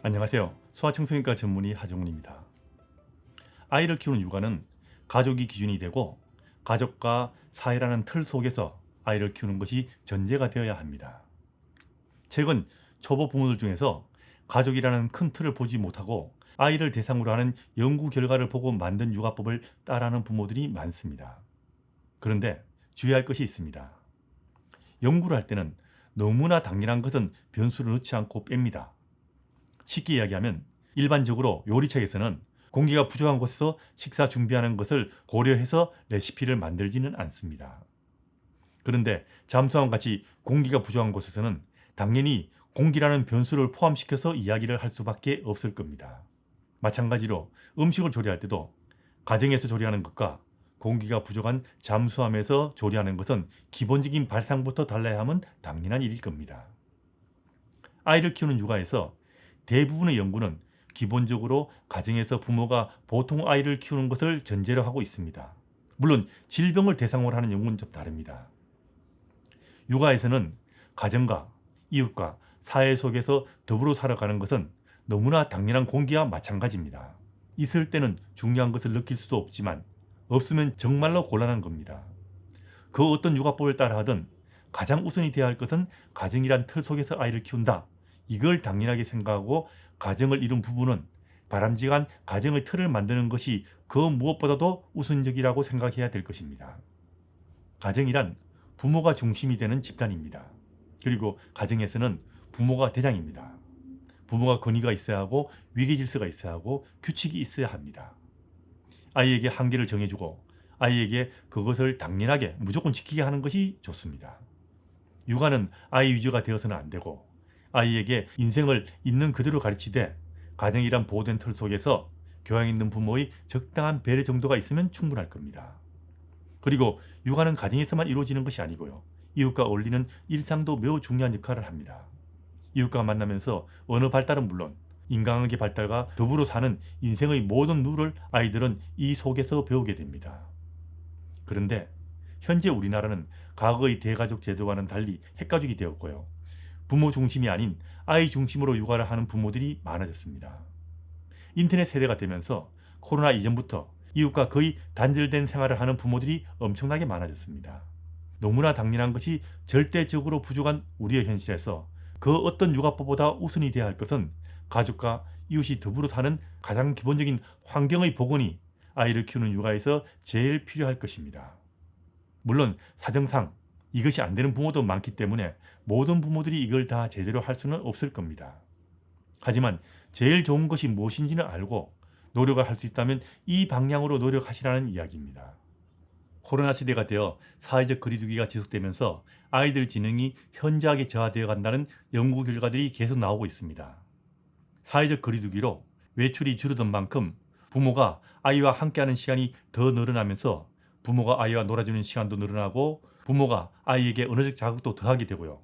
안녕하세요. 소아청소년과 전문의 하정훈입니다. 아이를 키우는 육아는 가족이 기준이 되고 가족과 사회라는 틀 속에서 아이를 키우는 것이 전제가 되어야 합니다. 최근 초보 부모들 중에서 가족이라는 큰 틀을 보지 못하고 아이를 대상으로 하는 연구 결과를 보고 만든 육아법을 따라하는 부모들이 많습니다. 그런데 주의할 것이 있습니다. 연구를 할 때는 너무나 당연한 것은 변수를 넣지 않고 뺍니다. 쉽게 이야기하면 일반적으로 요리책에서는 공기가 부족한 곳에서 식사 준비하는 것을 고려해서 레시피를 만들지는 않습니다. 그런데 잠수함 같이 공기가 부족한 곳에서는 당연히 공기라는 변수를 포함시켜서 이야기를 할 수밖에 없을 겁니다. 마찬가지로 음식을 조리할 때도 가정에서 조리하는 것과 공기가 부족한 잠수함에서 조리하는 것은 기본적인 발상부터 달라야 함은 당연한 일일 겁니다. 아이를 키우는 육아에서 대부분의 연구는 기본적으로 가정에서 부모가 보통 아이를 키우는 것을 전제로 하고 있습니다. 물론 질병을 대상으로 하는 연구는 좀 다릅니다. 육아에서는 가정과 이웃과 사회 속에서 더불어 살아가는 것은 너무나 당연한 공기와 마찬가지입니다. 있을 때는 중요한 것을 느낄 수도 없지만 없으면 정말로 곤란한 겁니다. 그 어떤 육아법을 따라 하든 가장 우선이 되어야 할 것은 가정이란 틀 속에서 아이를 키운다. 이걸 당연하게 생각하고 가정을 이룬 부부는 바람직한 가정의 틀을 만드는 것이 그 무엇보다도 우선적이라고 생각해야 될 것입니다. 가정이란 부모가 중심이 되는 집단입니다. 그리고 가정에서는 부모가 대장입니다. 부모가 권위가 있어야 하고 위계 질서가 있어야 하고 규칙이 있어야 합니다. 아이에게 한계를 정해주고 아이에게 그것을 당연하게 무조건 지키게 하는 것이 좋습니다. 육아는 아이 위주가 되어서는 안 되고 아이에게 인생을 있는 그대로 가르치되 가정이란 보호된 틀 속에서 교양 있는 부모의 적당한 배려 정도가 있으면 충분할 겁니다. 그리고 육아는 가정에서만 이루어지는 것이 아니고요. 이웃과 어울리는 일상도 매우 중요한 역할을 합니다. 이웃과 만나면서 언어 발달은 물론 인간관계 발달과 더불어 사는 인생의 모든 룰을 아이들은 이 속에서 배우게 됩니다. 그런데 현재 우리나라는 과거의 대가족 제도와는 달리 핵가족이 되었고요. 부모 중심이 아닌 아이 중심으로 육아를 하는 부모들이 많아졌습니다. 인터넷 세대가 되면서 코로나 이전부터 이웃과 거의 단절된 생활을 하는 부모들이 엄청나게 많아졌습니다. 너무나 당연한 것이 절대적으로 부족한 우리의 현실에서 그 어떤 육아법보다 우선이 되어야 할 것은 가족과 이웃이 더불어 사는 가장 기본적인 환경의 복원이 아이를 키우는 육아에서 제일 필요할 것입니다. 물론 사정상 이것이 안 되는 부모도 많기 때문에 모든 부모들이 이걸 다 제대로 할 수는 없을 겁니다. 하지만 제일 좋은 것이 무엇인지는 알고 노력을 할 수 있다면 이 방향으로 노력하시라는 이야기입니다. 코로나 시대가 되어 사회적 거리두기가 지속되면서 아이들 지능이 현저하게 저하되어 간다는 연구 결과들이 계속 나오고 있습니다. 사회적 거리두기로 외출이 줄어든 만큼 부모가 아이와 함께하는 시간이 더 늘어나면서 부모가 아이와 놀아주는 시간도 늘어나고 부모가 아이에게 언어적 자극도 더하게 되고요.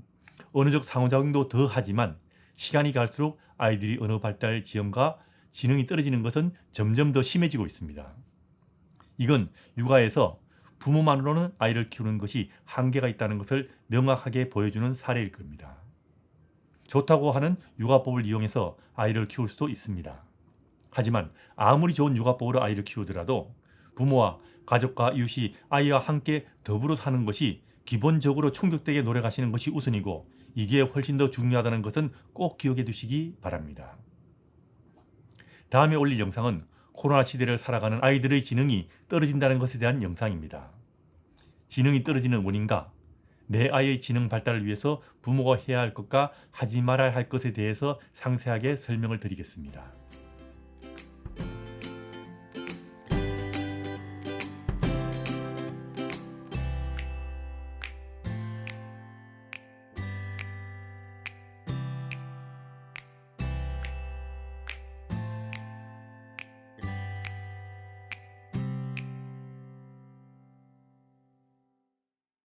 언어적 상호작용도 더하지만 시간이 갈수록 아이들이 언어 발달 지연과 지능이 떨어지는 것은 점점 더 심해지고 있습니다. 이건 육아에서 부모만으로는 아이를 키우는 것이 한계가 있다는 것을 명확하게 보여주는 사례일 겁니다. 좋다고 하는 육아법을 이용해서 아이를 키울 수도 있습니다. 하지만 아무리 좋은 육아법으로 아이를 키우더라도 부모와 가족과 이웃이 아이와 함께 더불어 사는 것이 기본적으로 충족되게 노력하시는 것이 우선이고 이게 훨씬 더 중요하다는 것은 꼭 기억해 두시기 바랍니다. 다음에 올릴 영상은 코로나 시대를 살아가는 아이들의 지능이 떨어진다는 것에 대한 영상입니다. 지능이 떨어지는 원인과 내 아이의 지능 발달을 위해서 부모가 해야 할 것과 하지 말아야 할 것에 대해서 상세하게 설명을 드리겠습니다.